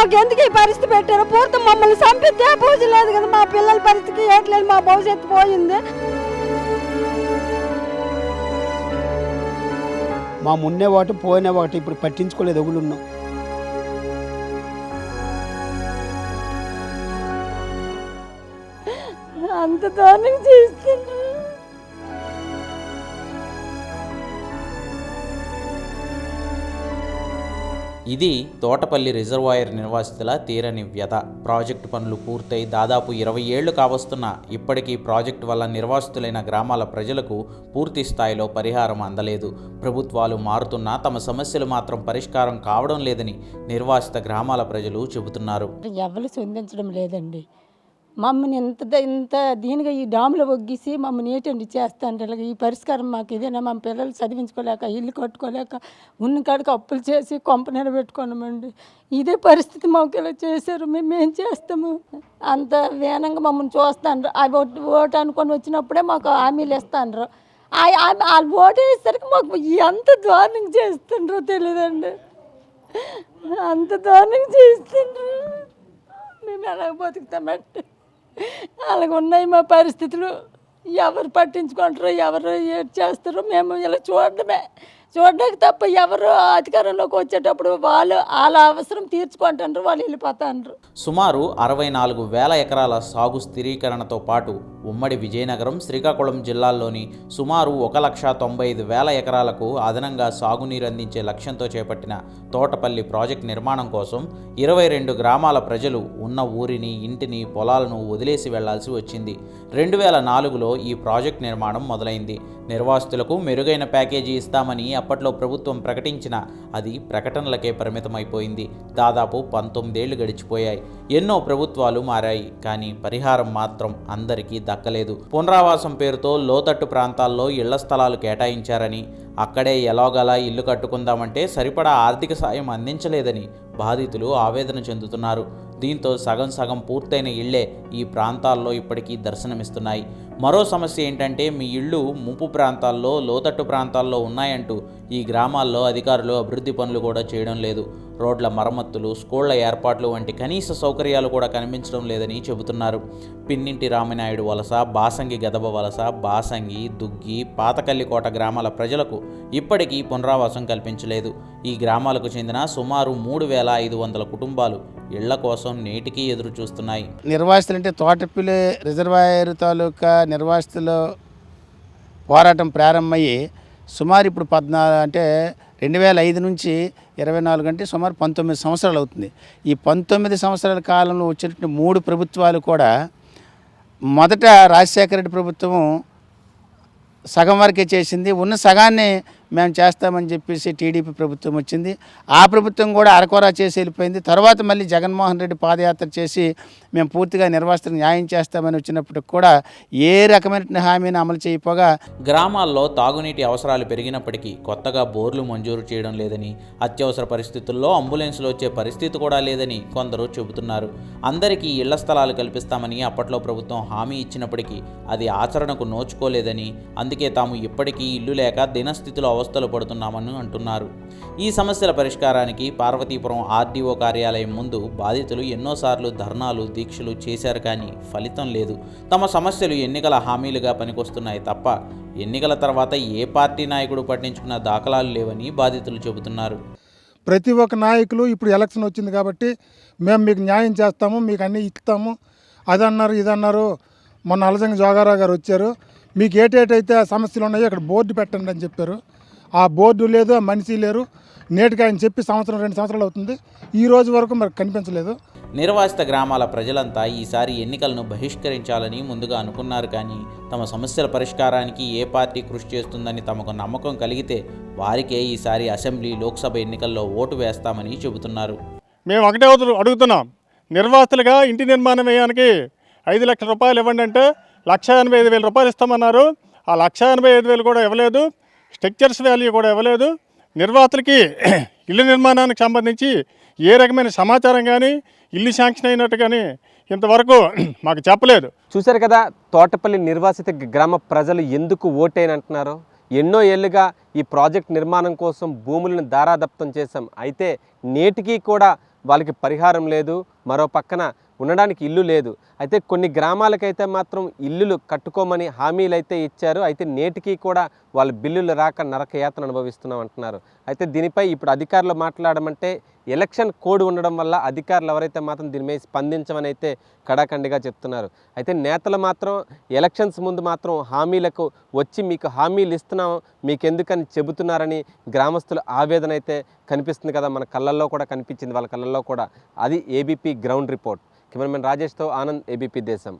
మాకు ఎందుకు ఈ పరిస్థితి పెట్టారు? పూర్తి మమ్మల్ని చంపితే పూజ లేదు కదా మా పిల్లల పరిస్థితి ఏట్లేదు మా భవిష్యత్తు పోయింది. మా మున్నే ఒకటి పోయిన ఒకటి ఇప్పుడు పట్టించుకోలేదు ఎగులున్నాం అంత దారుణంగా ఇది తోటపల్లి రిజర్వాయర్ నిర్వాసితుల తీరని వ్యధ. ప్రాజెక్టు పనులు పూర్తయి దాదాపు ఇరవై ఏళ్ళు కావస్తున్న ఇప్పటికీ ప్రాజెక్టు వల్ల నిర్వాసితులైన గ్రామాల ప్రజలకు పూర్తి స్థాయిలో పరిహారం అందలేదు. ప్రభుత్వాలు మారుతున్నా తమ సమస్యలు మాత్రం పరిష్కారం కావడం లేదని నిర్వాసిత గ్రామాల ప్రజలు చెబుతున్నారు. ఎవరు స్పందించడం లేదండి. మమ్మల్ని ఇంత ద- ఇంత దీనిగా ఈ డాములో ఒగ్గిసి మమ్మల్ని ఏటండి చేస్తాను ఇలాగ ఈ పరిష్కారం మాకు ఇదేనా? మా పిల్లలు చదివించుకోలేక ఇల్లు కట్టుకోలేక ఉన్న కాడికి అప్పులు చేసి కొంప నిలబెట్టుకున్నామండి ఇదే పరిస్థితి మాకు ఇలా చేశారు. మేము ఏం చేస్తాము? అంత వేనంగా మమ్మల్ని చూస్తాండ్రు. అవి ఓటు ఓటు అనుకొని వచ్చినప్పుడే మాకు హామీలు ఇస్తాండ్రు. ఆ ఓటు వేసేసరికి మాకు ఎంత దారుణం చేస్తుండ్రో తెలియదండి అంత దారుణంగా చేస్తుండ్రు. మేము ఎలా బతుకుతామంటే అలాగ ఉన్నాయి మా పరిస్థితులు. ఎవరు పట్టించుకుంటారో ఎవరు ఏం చేస్తారో మేము ఇలా చూడడమే. చూడడానికి తప్ప ఎవరు అధికారంలోకి వచ్చేటప్పుడు వాళ్ళు వాళ్ళ అవసరం తీర్చుకుంటారు వాళ్ళు వెళ్ళిపోతారు. సుమారు అరవై నాలుగు వేల ఎకరాల సాగు స్థిరీకరణతో పాటు ఉమ్మడి విజయనగరం శ్రీకాకుళం జిల్లాల్లోని సుమారు ఒక లక్ష తొంభై ఐదు వేల ఎకరాలకు అదనంగా సాగునీరు అందించే లక్ష్యంతో చేపట్టిన తోటపల్లి ప్రాజెక్ట్ నిర్మాణం కోసం ఇరవై రెండు గ్రామాల ప్రజలు ఉన్న ఊరిని ఇంటిని పొలాలను వదిలేసి వెళ్ళాల్సి వచ్చింది. రెండు వేల నాలుగులో ఈ ప్రాజెక్ట్ నిర్మాణం మొదలైంది. నిర్వాసితులకు మెరుగైన ప్యాకేజీ ఇస్తామని అప్పట్లో ప్రభుత్వం ప్రకటించిన అది ప్రకటనలకే పరిమితమైపోయింది. దాదాపు పంతొమ్మిదేళ్ళు గడిచిపోయాయి. ఎన్నో ప్రభుత్వాలు మారాయి కానీ పరిహారం మాత్రం అందరికీ దక్కలేదు. పునరావాసం పేరుతో లోతట్టు ప్రాంతాల్లో ఇళ్ళ స్థలాలు కేటాయించారని అక్కడే ఎలాగలా ఇల్లు కట్టుకుందామంటే సరిపడా ఆర్థిక సాయం అందించలేదని బాధితులు ఆవేదన చెందుతున్నారు. దీంతో సగం సగం పూర్తయిన ఇళ్ళే ఈ ప్రాంతాల్లో ఇప్పటికీ దర్శనమిస్తున్నాయి. మరో సమస్య ఏంటంటే మీ ఇళ్ళు ముంపు ప్రాంతాల్లో లోతట్టు ప్రాంతాల్లో ఉన్నాయంటూ ఈ గ్రామాల్లో అధికారులు అభివృద్ధి పనులు కూడా చేయడం లేదు. రోడ్ల మరమ్మతులు స్కూళ్ళ ఏర్పాట్లు వంటి కనీస సౌకర్యాలు కూడా కనిపించడం లేదని చెబుతున్నారు. పిన్నింటి రామినాయుడు వలస బాసంగి గదబ వలస బాసంగి దుగ్గి పాతకల్లికోట గ్రామాల ప్రజలకు ఇప్పటికీ పునరావాసం కల్పించలేదు. ఈ గ్రామాలకు చెందిన సుమారు మూడు వేల ఐదు వందల కుటుంబాలు ఇళ్ళ కోసం నేటికీ ఎదురు చూస్తున్నాయి. నిర్వాసితులు అంటే తోటపిల్లి రిజర్వాయర్ తాలూకా నిర్వాసితులు పోరాటం ప్రారంభమయ్యి సుమారు ఇప్పుడు పద్నాలుగు అంటే రెండు వేల ఐదు నుంచి ఇరవై నాలుగు అంటే సుమారు పంతొమ్మిది సంవత్సరాలు అవుతుంది. ఈ పంతొమ్మిది సంవత్సరాల కాలంలో వచ్చినటువంటి మూడు ప్రభుత్వాలు కూడా మొదట రాజశేఖర రెడ్డి ప్రభుత్వం సగం వరకే చేసింది. ఉన్న సగాన్ని మేము చేస్తామని చెప్పేసి టీడీపీ ప్రభుత్వం వచ్చింది. ఆ ప్రభుత్వం కూడా అరకొర చేసి వెళ్ళిపోయింది. తర్వాత మళ్ళీ జగన్మోహన్ రెడ్డి పాదయాత్ర చేసి మేము పూర్తిగా నిర్వాసితులకు న్యాయం చేస్తామని వచ్చినప్పటికి కూడా ఏ రకమైన హామీని అమలు చేయకపోగా గ్రామాల్లో తాగునీటి అవసరాలు పెరిగినప్పటికీ కొత్తగా బోర్లు మంజూరు చేయడం లేదని అత్యవసర పరిస్థితుల్లో అంబులెన్సులు వచ్చే పరిస్థితి కూడా లేదని కొందరు చెబుతున్నారు. అందరికీ ఇళ్ళ స్థలాలు కల్పిస్తామని అప్పట్లో ప్రభుత్వం హామీ ఇచ్చినప్పటికీ అది ఆచరణకు నోచుకోలేదని అందుకే తాము ఇప్పటికీ ఇల్లు లేక దినస్థితిలో అవస్థలు పడుతున్నామని అంటున్నారు. ఈ సమస్యల పరిష్కారానికి పార్వతీపురం ఆర్డీఓ కార్యాలయం ముందు బాధితులు ఎన్నోసార్లు ధర్నాలు దీక్షలు చేశారు కానీ ఫలితం లేదు. తమ సమస్యలు ఎన్నికల హామీలుగా పనికొస్తున్నాయి తప్ప ఎన్నికల తర్వాత ఏ పార్టీ నాయకుడు పట్టించుకున్న దాఖలాలు లేవని బాధితులు చెబుతున్నారు. ప్రతి ఒక్క నాయకులు ఇప్పుడు ఎలక్షన్ వచ్చింది కాబట్టి మేము మీకు న్యాయం చేస్తాము మీకు అన్నీ ఇస్తాము. అది అన్నారు ఇది అన్నారు మొన్న అలజంగ జోగారావు గారు వచ్చారు. మీకు ఏటేటైతే సమస్యలు ఉన్నాయో అక్కడ బోర్డు పెట్టండి అని చెప్పారు. ఆ బోర్డు లేదు ఆ మనిషి లేరు. నేటికి ఆయన చెప్పి సంవత్సరం రెండు సంవత్సరాలు అవుతుంది. ఈ రోజు వరకు మరి కనిపించలేదు. నిర్వాసిత గ్రామాల ప్రజలంతా ఈసారి ఎన్నికలను బహిష్కరించాలని ముందుగా అనుకున్నారు కానీ తమ సమస్యల పరిష్కారానికి ఏ పార్టీ కృషి చేస్తుందని తమకు నమ్మకం కలిగితే వారికే ఈసారి అసెంబ్లీ లోక్సభ ఎన్నికల్లో ఓటు వేస్తామని చెబుతున్నారు. మేము ఒకటే అడుగు- అడుగుతున్నాం. నిర్వాసితులుగా ఇంటి నిర్మాణం వేయడానికి ఐదు లక్షల రూపాయలు ఇవ్వండి అంటే లక్ష ఎనభై ఐదు వేల రూపాయలు ఇస్తామన్నారు. ఆ లక్ష ఎనభై ఐదు వేలు కూడా ఇవ్వలేదు. స్ట్రక్చర్స్ వాల్యూ కూడా ఇవ్వలేదు. నిర్వాతలకి ఇల్లు నిర్మాణానికి సంబంధించి ఏ రకమైన సమాచారం కానీ ఇల్లు శాంక్షన్ అయినట్టు కానీ ఇంతవరకు మాకు చెప్పలేదు. చూశారు కదా తోటపల్లి నిర్వాసిత గ్రామ ప్రజలు ఎందుకు ఓటేని అంటున్నారు ఎన్నో ఏళ్ళుగా ఈ ప్రాజెక్ట్ నిర్మాణం కోసం భూములను దారాదప్తం చేశాం. అయితే నేటికి కూడా వాళ్ళకి పరిహారం లేదు. మరో పక్కన ఉండడానికి ఇల్లు లేదు. అయితే కొన్ని గ్రామాలకైతే మాత్రం ఇల్లులు కట్టుకోమని హామీలు అయితే ఇచ్చారు. అయితే నేటికి కూడా వాళ్ళ బిల్లులు రాక నరకయాతన అనుభవిస్తున్నాం అంటున్నారు. అయితే దీనిపై ఇప్పుడు అధికారులు మాట్లాడమంటే ఎలక్షన్ కోడ్ ఉండడం వల్ల అధికారులు ఎవరైతే మాత్రం దీని మీద స్పందించమని అయితే కడాఖండిగా చెప్తున్నారు. అయితే నేతలు మాత్రం ఎలక్షన్స్ ముందు మాత్రం హామీలకు వచ్చి మీకు హామీలు ఇస్తున్నాం మీకెందుకని చెబుతున్నారని గ్రామస్తుల ఆవేదన అయితే కనిపిస్తుంది కదా. మన కళ్ళల్లో కూడా కనిపించింది వాళ్ళ కళ్ళల్లో కూడా. అది ఏబీపీ గ్రౌండ్ రిపోర్ట్ కెమెరామెన్ రాజేష్తో ఆనంద్ ఏబీపీ దేశం.